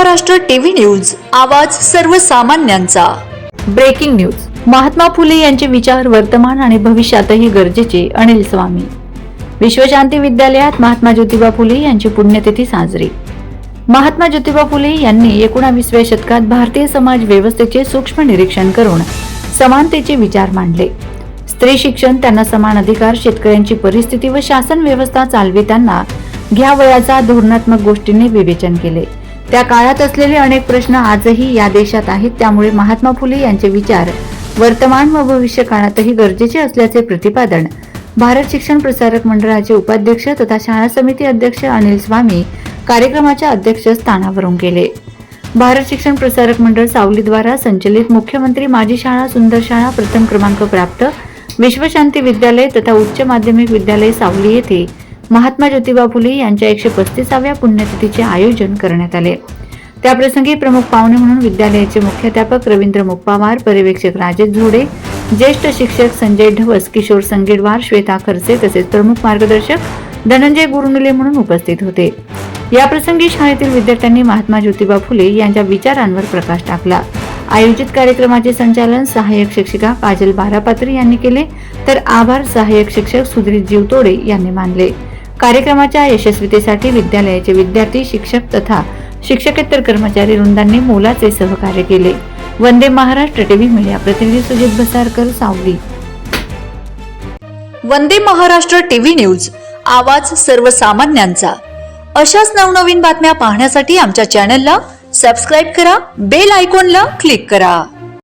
Maharashtra TV news आवाज सर्वसामान्यांचा. Breaking news. Mahatma Phule यांचे विचार वर्तमान आणि भविष्यातही गरजेचे अनिल स्वामी. विश्वशांती विद्यालयात महात्मा ज्योतिबा फुले यांची पुण्यतिथी साजरी. महात्मा ज्योतिबा फुले यांनी एकोणावीसव्या शतकात भारतीय समाज व्यवस्थेचे सूक्ष्म निरीक्षण करून समानतेचे विचार मांडले. स्त्री शिक्षण त्यांना समान अधिकार शेतकऱ्यांची परिस्थिती व शासन व्यवस्था चालविताना घ्यावयाचा धोरणात्मक गोष्टींनी विवेचन केले. त्या काळात असलेले अनेक प्रश्न आजही या देशात आहेत. त्यामुळे महात्मा फुले यांचे विचार वर्तमान व भविष्य काळातही गरजेचे असल्याचे प्रतिपादन भारत शिक्षण प्रसारक मंडळाचे उपाध्यक्ष तथा शाळा समिती अध्यक्ष अनिल स्वामी कार्यक्रमाच्या अध्यक्षस्थानावरून केले. भारत शिक्षण प्रसारक मंडळ सावलीद्वारा संचलित मुख्यमंत्री माझी शाळा सुंदर शाळा प्रथम क्रमांक प्राप्त विश्वशांती विद्यालय तथा उच्च माध्यमिक विद्यालय सावली येथे महात्मा ज्योतिबा फुले यांच्या एकशे पस्तीसाव्या पुण्यतिथीचे आयोजन करण्यात आले. त्याप्रसंगी प्रमुख पाहुणे म्हणून विद्यालयाचे मुख्याध्यापक रवींद्र मुप्पावार पर्यवेक्षक राजेश झोडे ज्येष्ठ शिक्षक संजय ढवस किशोर संगीडवार श्वेता खरसे तसेच प्रमुख मार्गदर्शक धनंजय गुरुनुले म्हणून उपस्थित होते. या प्रसंगी शाळेतील विद्यार्थ्यांनी महात्मा ज्योतिबा फुले यांच्या विचारांवर प्रकाश टाकला. आयोजित कार्यक्रमाचे संचालन सहाय्यक शिक्षिका काजल बारापात्री यांनी केले तर आभार सहाय्यक शिक्षक सुधीर जीवतोडे यांनी मानले. कार्यक्रमाच्या यशस्वीतेसाठी विद्यालयाचे विद्यार्थी शिक्षक तथा शिक्षकेतर कर्मचारी वृंदांनी मोलाचे सहकार्य केले. वंदे महाराष्ट्र टीव्ही मीडिया प्रतिनिधी सुजित भसारकर सावली. वंदे महाराष्ट्र टीव्ही न्यूज आवाज सर्वसामान्यांचा. अशाच नवनवीन बातम्या पाहण्यासाठी आमच्या चॅनलला सबस्क्राईब करा बेल आयकॉनला क्लिक करा.